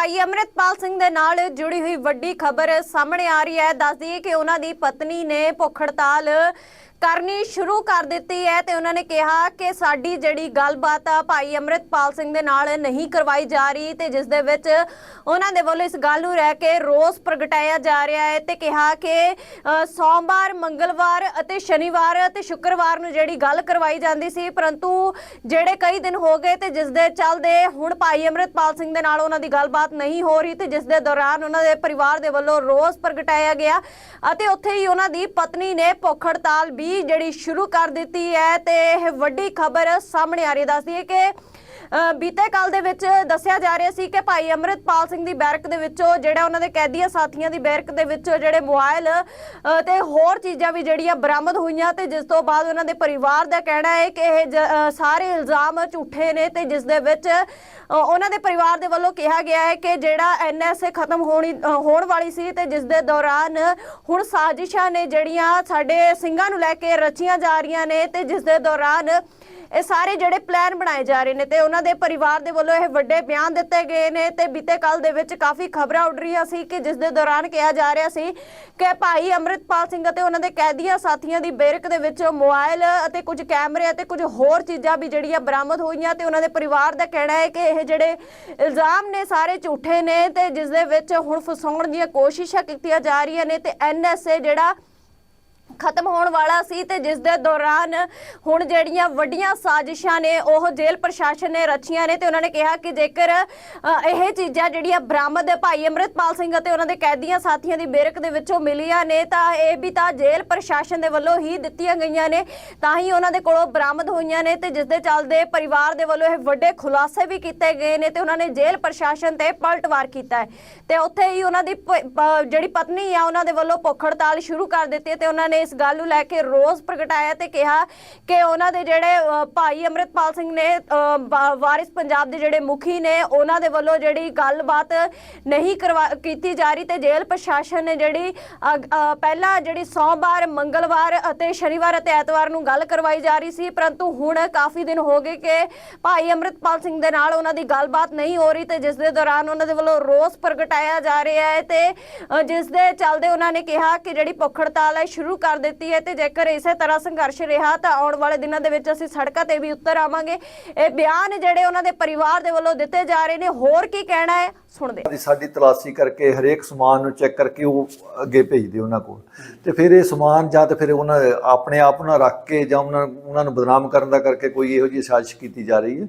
ਭਾਈ ਅਮਰਿਤਪਾਲ ਸਿੰਘ ਦੇ ਨਾਲ ਜੁੜੀ ਹੋਈ ਵੱਡੀ ਖਬਰ ਸਾਹਮਣੇ ਆ ਰਹੀ ਹੈ। ਦੱਸ ਦਈਏ ਕਿ ਉਹਨਾਂ ਦੀ ਪਤਨੀ ਨੇ ਭੁੱਖ ਹੜਤਾਲ ਕਰਨੀ ਸ਼ੁਰੂ ਕਰ ਦਿੱਤੀ ਹੈ ਤੇ ਉਹਨਾਂ ਨੇ ਕਿਹਾ ਕਿ ਸਾਡੀ ਜਿਹੜੀ ਗੱਲਬਾਤ ਆ ਭਾਈ ਅਮਰਿਤਪਾਲ ਸਿੰਘ ਦੇ ਨਾਲ ਨਹੀਂ ਕਰਵਾਈ ਜਾ ਰਹੀ ਤੇ ਜਿਸ ਦੇ ਵਿੱਚ ਉਹਨਾਂ ਦੇ ਵੱਲੋਂ ਇਸ ਗੱਲ ਨੂੰ ਰਹਿ ਕੇ ਰੋਸ ਪ੍ਰਗਟਾਇਆ ਜਾ ਰਿਹਾ ਹੈ ਤੇ ਕਿਹਾ ਕਿ ਸੋਮਵਾਰ, ਮੰਗਲਵਾਰ ਅਤੇ ਸ਼ਨੀਵਾਰ ਅਤੇ ਸ਼ੁੱਕਰਵਾਰ ਨੂੰ ਜਿਹੜੀ ਗੱਲ ਕਰਵਾਈ ਜਾਂਦੀ ਸੀ, ਪਰੰਤੂ ਜਿਹੜੇ ਕਈ ਦਿਨ ਹੋ ਗਏ ਤੇ ਜਿਸ ਦੇ ਚੱਲਦੇ ਹੁਣ ਭਾਈ ਅਮਰਿਤਪਾਲ ਸਿੰਘ ਦੇ ਨਾਲ ਉਹਨਾਂ ਦੀ ਗੱਲਬਾਤ ਨਹੀਂ ਹੋ ਰਹੀ ਤੇ ਜਿਸ ਦੇ ਦੌਰਾਨ ਉਹਨਾਂ ਦੇ ਪਰਿਵਾਰ ਦੇ ਵੱਲੋਂ ਰੋਸ ਪ੍ਰਗਟਾਇਆ ਗਿਆ ਅਤੇ ਉੱਥੇ ਹੀ ਉਹਨਾਂ ਦੀ ਪਤਨੀ ਨੇ ਭੁੱਖ ਹੜਤਾਲ ਵੀ ਜਿਹੜੀ ਸ਼ੁਰੂ ਕਰ ਦਿੱਤੀ ਹੈ ਤੇ ਇਹ ਵੱਡੀ ਖਬਰ ਸਾਹਮਣੇ ਆ ਰਹੀ ਹੈ। ਦੱਸਦੀ ਹੈ ਕਿ ਬੀਤੇ ਕੱਲ ਦੇ ਵਿੱਚ ਦੱਸਿਆ ਜਾ ਰਿਹਾ ਸੀ ਕਿ ਭਾਈ ਅਮਰਿਤਪਾਲ ਸਿੰਘ ਦੀ ਬੈਰਕ ਦੇ ਵਿੱਚੋਂ ਜਿਹੜਾ ਉਹਨਾਂ ਦੇ ਕੈਦੀਆਂ ਸਾਥੀਆਂ ਦੀ ਬੈਰਕ ਦੇ ਵਿੱਚੋਂ ਜਿਹੜੇ ਮੋਬਾਈਲ ਅ, ਤੇ ਹੋਰ ਚੀਜ਼ਾਂ ਵੀ ਜਿਹੜੀਆਂ ਬਰਾਮਦ ਹੋਈਆਂ ਤੇ ਜਿਸ ਤੋਂ ਬਾਅਦ ਉਹਨਾਂ ਦੇ ਪਰਿਵਾਰ ਦਾ ਕਹਿਣਾ ਹੈ ਕਿ ਇਹ ਜ- ਸਾਰੇ ਇਲਜ਼ਾਮ ਝੂਠੇ ਨੇ ਤੇ ਜਿਸ ਦੇ ਵਿੱਚ ਉਹਨਾਂ ਦੇ ਪਰਿਵਾਰ ਦੇ ਵੱਲੋਂ ਕਿਹਾ ਗਿਆ ਹੈ ਕਿ ਜਿਹੜਾ ਐਨਐਸਏ ਖਤਮ ਹੋਣੀ ਹੋਣ ਵਾਲੀ ਸੀ ਤੇ ਜਿਸ ਦੇ ਦੌਰਾਨ ਹੁਣ ਸਾਜ਼ਿਸ਼ਾਂ ਨੇ ਜਿਹੜੀਆਂ ਸਾਡੇ ਸਿੰਘਾਂ ਨੂੰ ਲੈ ਕੇ ਰਚੀਆਂ ਜਾ ਰਹੀਆਂ ਨੇ ਤੇ ਜਿਸ ਦੇ ਦੌਰਾਨ ਇਹ ਸਾਰੇ ਜਿਹੜੇ ਪਲਾਨ ਬਣਾਏ ਜਾ ਰਹੇ ਨੇ ਤੇ ਉਹਨਾਂ ਦੇ ਪਰਿਵਾਰ ਦੇ ਵੱਲੋਂ ਇਹ ਵੱਡੇ ਬਿਆਨ ਦਿੱਤੇ ਗਏ ਨੇ ਤੇ ਬੀਤੇ ਕੱਲ ਦੇ ਵਿੱਚ ਕਾਫੀ ਖਬਰਾਂ ਉੱਡ ਰਹੀਆਂ ਸੀ ਕਿ ਜਿਸ ਦੇ ਦੌਰਾਨ ਕਿਹਾ ਜਾ ਰਿਹਾ ਸੀ ਕਿ ਭਾਈ ਅਮਰਿਤਪਾਲ ਸਿੰਘ ਅਤੇ ਉਹਨਾਂ ਦੇ ਕੈਦੀਆਂ ਸਾਥੀਆਂ ਦੀ ਬੇਰਕ ਦੇ ਵਿੱਚ ਮੋਬਾਈਲ ਅਤੇ ਕੁਝ ਕੈਮਰੇ ਅਤੇ ਕੁਝ ਹੋਰ ਚੀਜ਼ਾਂ ਵੀ ਜਿਹੜੀਆਂ ਬਰਾਮਦ ਹੋਈਆਂ ਤੇ ਉਹਨਾਂ ਦੇ ਪਰਿਵਾਰ ਦਾ ਕਹਿਣਾ ਹੈ ਕਿ ਇਹ ਜਿਹੜੇ ਇਲਜ਼ਾਮ ਨੇ ਸਾਰੇ ਝੂਠੇ ਨੇ ਤੇ ਜਿਸ ਦੇ ਵਿੱਚ ਹੁਣ ਫਸਾਉਣ ਦੀਆਂ ਕੋਸ਼ਿਸ਼ਾਂ ਕੀਤੀਆਂ ਜਾ ਰਹੀਆਂ ਨੇ ਤੇ ਐਨਐਸਏ ਜਿਹੜਾ ਖਤਮ ਹੋਣ ਵਾਲਾ ਸੀ ਤੇ ਜਿਸ ਦੇ ਦੌਰਾਨ ਹੁਣ ਜਿਹੜੀਆਂ ਵੱਡੀਆਂ ਸਾਜ਼ਿਸ਼ਾਂ ਨੇ, ਉਹ ਜੇਲ੍ਹ ਪ੍ਰਸ਼ਾਸਨ ਨੇ ਰਚੀਆਂ ਨੇ ਤੇ ਉਹਨਾਂ ਨੇ ਕਿਹਾ ਕਿ ਜੇਕਰ ਇਹ ਚੀਜ਼ਾਂ ਜਿਹੜੀਆਂ ਬਰਾਮਦ ਭਾਈ ਅਮਰਿਤਪਾਲ ਸਿੰਘ ਅਤੇ ਉਹਨਾਂ ਦੇ ਕੈਦੀਆਂ ਸਾਥੀਆਂ ਦੀ ਬੇਰਕ ਦੇ ਵਿੱਚੋਂ ਮਿਲੀਆਂ ਨੇ, ਤਾਂ ਇਹ ਵੀ ਤਾਂ ਜੇਲ੍ਹ ਪ੍ਰਸ਼ਾਸਨ ਦੇ ਵੱਲੋਂ ਹੀ ਦਿੱਤੀਆਂ ਗਈਆਂ ਨੇ, ਤਾਂ ਹੀ ਉਹਨਾਂ ਦੇ ਕੋਲੋਂ ਬਰਾਮਦ ਹੋਈਆਂ ਨੇ ਤੇ ਜਿਸ ਦੇ ਚੱਲਦੇ ਪਰਿਵਾਰ ਦੇ ਵੱਲੋਂ ਇਹ ਵੱਡੇ ਖੁਲਾਸੇ ਵੀ ਕੀਤੇ ਗਏ ਨੇ ਤੇ ਉਹਨਾਂ ਨੇ ਜੇਲ੍ਹ ਪ੍ਰਸ਼ਾਸਨ ਤੇ ਪਲਟਵਾਰ ਕੀਤਾ ਹੈ। ਤੇ ਉੱਥੇ ਹੀ ਉਹਨਾਂ ਦੀ ਪ- ਜਿਹੜੀ ਪਤਨੀ ਆ, ਉਹਨਾਂ ਦੇ ਵੱਲੋਂ ਭੁੱਖ ਹੜਤਾਲ ਸ਼ੁਰੂ ਕਰ ਦਿੱਤੀ ਹੈ ਤੇ ਉਹਨਾਂ ਨੇ ਇਸ ਗੱਲ ਨੂੰ ਲੈ ਕੇ ਰੋਸ ਪ੍ਰਗਟਾਇਆ ਤੇ ਕਿਹਾ ਕਿ ਉਹਨਾਂ ਦੇ ਜਿਹੜੇ ਭਾਈ ਅਮਰਿਤਪਾਲ ਸਿੰਘ ਨੇ ਵਾਰਿਸ ਪੰਜਾਬ ਦੇ ਜਿਹੜੇ ਮੁਖੀ ਨੇ ਉਹਨਾਂ ਦੇ ਵੱਲੋਂ ਜਿਹੜੀ ਗੱਲਬਾਤ ਨਹੀਂ ਕਰਵਾ ਕੀਤੀ ਜਾ ਰਹੀ ਤੇ ਜੇਲ੍ਹ ਪ੍ਰਸ਼ਾਸਨ ਨੇ ਜਿਹੜੀ ਪਹਿਲਾਂ ਜਿਹੜੀ ਸੋਮਵਾਰ ਮੰਗਲਵਾਰ ਅਤੇ ਸ਼ਨੀਵਾਰ ਅਤੇ ਐਤਵਾਰ ਨੂੰ ਗੱਲ ਕਰਵਾਈ ਜਾ ਰਹੀ ਸੀ ਪਰੰਤੂ ਹੁਣ ਕਾਫੀ ਦਿਨ ਹੋ ਗਏ ਕਿ ਭਾਈ ਅਮਰਿਤਪਾਲ ਸਿੰਘ ਦੇ ਨਾਲ ਉਹਨਾਂ ਦੀ ਗੱਲਬਾਤ ਨਹੀਂ ਹੋ ਰਹੀ ਤੇ ਜਿਸ ਦੇ ਦੌਰਾਨ ਉਹਨਾਂ ਦੇ ਵੱਲੋਂ ਰੋਸ ਪ੍ਰਗਟਾਇਆ ਜਾ ਰਿਹਾ ਹੈ ਤੇ ਅ, ਜਿਸ ਦੇ ਚੱਲਦੇ ਉਹਨਾਂ ਨੇ ਕਿਹਾ ਕਿ ਜਿਹੜੀ ਭੁੱਖ ਹੜਤਾਲ ਹੈ ਸ਼ੁਰੂ ਕਰ ਦਿੱਤੀ ਹੈ ਤੇ ਜੇਕਰ ਇਸੇ ਤਰ੍ਹਾਂ ਸੰਘਰਸ਼ ਰਿਹਾ ਤਾਂ ਆਉਣ ਵਾਲੇ ਦਿਨਾਂ ਦੇ ਵਿੱਚ ਅਸੀਂ ਸੜਕਾਂ ਤੇ ਵੀ ਉਤਰ ਆਵਾਂਗੇ। ਇਹ ਬਿਆਨ ਜਿਹੜੇ ਉਹਨਾਂ ਦੇ ਪਰਿਵਾਰ ਦੇ ਵੱਲੋਂ ਦਿੱਤੇ ਜਾ ਰਹੇ ਨੇ, ਹੋਰ ਕੀ ਕਹਿਣਾ ਹੈ? ਸੁਣਦੇ ਸਾਡੀ ਤਲਾਸ਼ੀ ਕਰਕੇ ਹਰੇਕ ਸਮਾਨ ਨੂੰ ਚੈੱਕ ਕਰਕੇ ਉਹ ਅੱਗੇ ਭੇਜਦੇ ਉਹਨਾਂ ਕੋਲ। ਤੇ ਫਿਰ ਇਹ ਸਮਾਨ ਜਾਂ ਤਾਂ ਫਿਰ ਉਹਨਾਂ ਆਪਣੇ ਆਪ ਨਾਲ ਰੱਖ ਕੇ ਜਾਂ ਉਹਨਾਂ ਉਹਨਾਂ ਨੂੰ ਬਦਨਾਮ ਕਰਨ ਦਾ ਕਰਕੇ ਕੋਈ ਇਹੋ ਜਿਹੀ ਸਾਜ਼ਿਸ਼ ਕੀਤੀ ਜਾ ਰਹੀ ਹੈ।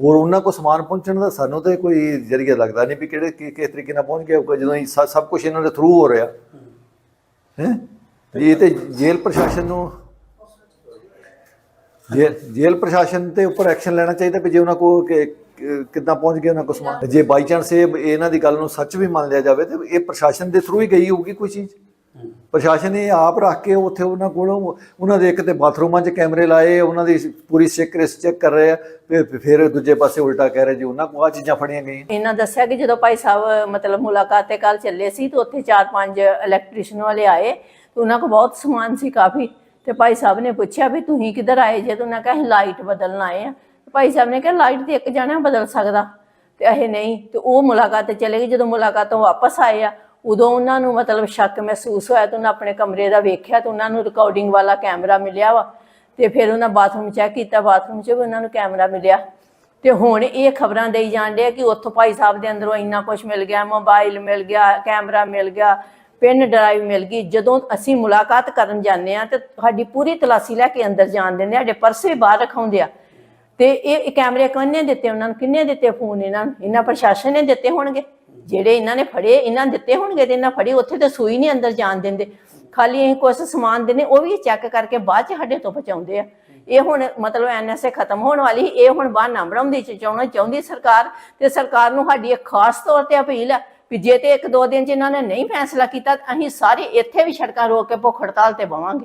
ਹੋਰ ਉਹਨਾਂ ਕੋਲ ਸਮਾਨ ਪਹੁੰਚਣ ਦਾ ਸਾਨੂੰ ਤਾਂ ਕੋਈ ਜਰੀਆ ਲੱਗਦਾ ਨਹੀਂ ਵੀ ਕਿਹੜੇ ਕਿਸ ਤਰੀਕੇ ਨਾਲ ਪਹੁੰਚ ਗਿਆ ਜਦੋਂ ਸਭ ਕੁਝ ਇਹਨਾਂ ਦੇ ਥਰੂ ਹੋ ਰਿਹਾ। ਹੈ? ਇਹ ਤੇ ਜੇਲ੍ਹ ਪ੍ਰਸ਼ਾਸਨ ਨੂੰ ਜੇਲ੍ਹ ਪ੍ਰਸ਼ਾਸਨ ਤੇ ਉੱਪਰ ਐਕਸ਼ਨ ਲੈਣਾ ਚਾਹੀਦਾ ਵੀ ਜੇ ਉਹਨਾਂ ਕੋ ਕਿੱਦਾਂ ਪਹੁੰਚ ਗਿਆ ਉਹਨਾਂ ਕੋ ਸਮਾਨ। ਜੇ ਬਾਈ ਚਾਂਸ ਇਹ, ਇਹਨਾਂ ਦੀ ਗੱਲ ਨੂੰ ਸੱਚ ਵੀ ਮੰਨ ਲਿਆ ਜਾਵੇ ਤੇ ਇਹ ਪ੍ਰਸ਼ਾਸਨ ਦੇ ਥਰੂ ਹੀ ਗਈ ਹੋਊਗੀ ਕੋਈ ਚੀਜ਼। ਪ੍ਰਸ਼ਾਸਨ ਨੇ ਆਪ ਰੱਖ ਕੇ ਉੱਥੇ ਉਹਨਾਂ ਕੋਲ, ਉਹਨਾਂ ਦੇ ਇੱਕ ਤੇ ਬਾਥਰੂਮਾਂ 'ਚ ਕੈਮਰੇ ਲਾਏ, ਉਹਨਾਂ ਦੀ ਪੂਰੀ ਸਿਕਰੇਸ ਚੈੱਕ ਕਰ ਰਹੇ ਆ, ਫਿਰ ਦੂਜੇ ਪਾਸੇ ਉਲਟਾ ਕਹਿ ਰਹੇ ਜੀ ਉਹਨਾਂ ਕੋਲ ਆ ਚੀਜ਼ਾਂ ਫੜੀਆਂ ਗਈਆਂ। ਇਹਨਾਂ ਦੱਸਿਆ ਕਿ ਜਦੋਂ ਭਾਈ ਸਾਹਿਬ ਮਤਲਬ ਮੁਲਾਕਾਤ ਤੇ ਕੱਲ ਚੱਲੇ ਸੀ ਤੇ ਉੱਥੇ ਚਾਰ ਪੰਜ ਇਲੈਕਟ੍ਰੀਸ਼ੀਅਨ ਵਾਲੇ ਆਏ। ਉਹਨਾਂ ਕੋਲ ਬਹੁਤ ਸਮਾਨ ਸੀ ਕਾਫੀ, ਤੇ ਭਾਈ ਸਾਹਿਬ ਨੇ ਪੁੱਛਿਆ ਵੀ ਤੁਸੀਂ ਕਿੱਧਰ ਆਏ? ਜੇ ਤੇ ਉਹਨਾਂ ਕਿਹਾ ਅਸੀਂ ਲਾਈਟ ਬਦਲਣ ਆਏ ਆ। ਭਾਈ ਸਾਹਿਬ ਨੇ ਕਿਹਾ ਲਾਈਟ ਤੇ ਇੱਕ ਜਣਾ ਬਦਲ ਸਕਦਾ। ਤੇ ਇਹ ਨਹੀਂ, ਤੇ ਉਹ ਮੁਲਾਕਾਤ ਤੇ ਚਲੇ ਗਏ। ਜਦੋਂ ਮੁਲਾਕਾਤ ਤੋਂ ਵਾਪਸ ਆਏ ਆ, ਉਦੋਂ ਉਹਨਾਂ ਨੂੰ ਮਤਲਬ ਸ਼ੱਕ ਮਹਿਸੂਸ ਹੋਇਆ ਤੇ ਉਹਨਾਂ ਆਪਣੇ ਕਮਰੇ ਦਾ ਵੇਖਿਆ ਤੇ ਉਹਨਾਂ ਨੂੰ ਰਿਕਾਰਡਿੰਗ ਵਾਲਾ ਕੈਮਰਾ ਮਿਲਿਆ ਵਾ। ਤੇ ਫਿਰ ਉਹਨਾਂ ਬਾਥਰੂਮ ਚੈੱਕ ਕੀਤਾ। ਬਾਥਰੂਮ 'ਚ ਵੀ ਉਹਨਾਂ ਨੂੰ ਕੈਮਰਾ ਮਿਲਿਆ। ਤੇ ਹੁਣ ਇਹ ਖਬਰਾਂ ਦੇਈ ਜਾਂਦੇ ਆ ਕਿ ਉੱਥੋਂ ਭਾਈ ਸਾਹਿਬ ਦੇ ਅੰਦਰੋਂ ਇੰਨਾ ਕੁਝ ਮਿਲ ਗਿਆ ਮੋਬਾਈਲ ਮਿਲ ਗਿਆ ਕੈਮਰਾ ਮਿਲ ਗਿਆ। ਪੈਨ ਡਰਾਈਵ ਮਿਲ ਗਈ। ਜਦੋਂ ਅਸੀਂ ਮੁਲਾਕਾਤ ਕਰਨ ਜਾਂਦੇ ਆ ਤੇ ਸਾਡੀ ਪੂਰੀ ਤਲਾਸ਼ੀ ਲੈ ਕੇ ਅੰਦਰ ਜਾਣ ਦਿੰਦੇ ਆ, ਸਾਡੇ ਪਰਸੇ ਬਾਹਰ ਰਖਾਉਂਦੇ ਆ। ਤੇ ਇਹ ਕੈਮਰੇ ਕਿੰਨੇ ਦਿੱਤੇ ਉਹਨਾਂ ਨੂੰ? ਕਿੰਨੇ ਦਿੱਤੇ ਫੋਨ ਇਹਨਾਂ ਨੂੰ? ਇਹਨਾਂ ਪ੍ਰਸ਼ਾਸਨ ਨੇ ਦਿੱਤੇ ਹੋਣਗੇ। ਜਿਹੜੇ ਇਹਨਾਂ ਨੇ ਫੜੇ, ਇਹਨਾਂ ਨੇ ਦਿੱਤੇ ਹੋਣਗੇ ਤੇ ਇਹਨਾਂ ਫੜੀ, ਉੱਥੇ ਤੇ ਸੂਈ ਨਹੀਂ ਅੰਦਰ ਜਾਣ ਦਿੰਦੇ। ਖਾਲੀ ਅਸੀਂ ਕੁਝ ਸਮਾਨ ਦਿੰਦੇ, ਉਹ ਵੀ ਚੈੱਕ ਕਰਕੇ ਬਾਅਦ ਚ ਸਾਡੇ ਤੋਂ ਪਹੁੰਚਾਉਂਦੇ ਆ। ਇਹ ਹੁਣ ਮਤਲਬ ਐਨਐਸਏ ਖਤਮ ਹੋਣ ਵਾਲੀ, ਇਹ ਹੁਣ ਬਾਹਰ ਨਾ ਬਣਾਉਂਦੀ ਚਾਹੁੰਦੀ ਸਰਕਾਰ ਤੇ ਸਰਕਾਰ ਨੂੰ ਸਾਡੀ ਇੱਕ ਖਾਸ ਤੌਰ ਤੇ ਅਪੀਲ ਹੈ ਵੀ ਜੇ ਤੇ ਇੱਕ ਦੋ ਦਿਨ ਚ ਇਹਨਾਂ ਨੇ ਨਹੀਂ ਫੈਸਲਾ ਕੀਤਾ, ਤਾਂ ਅਸੀਂ ਸਾਰੇ ਇੱਥੇ ਵੀ ਸੜਕਾਂ ਰੋਕ ਕੇ ਭੁੱਖ ਹੜਤਾਲ ਤੇ ਬਵਾਂਗੇ।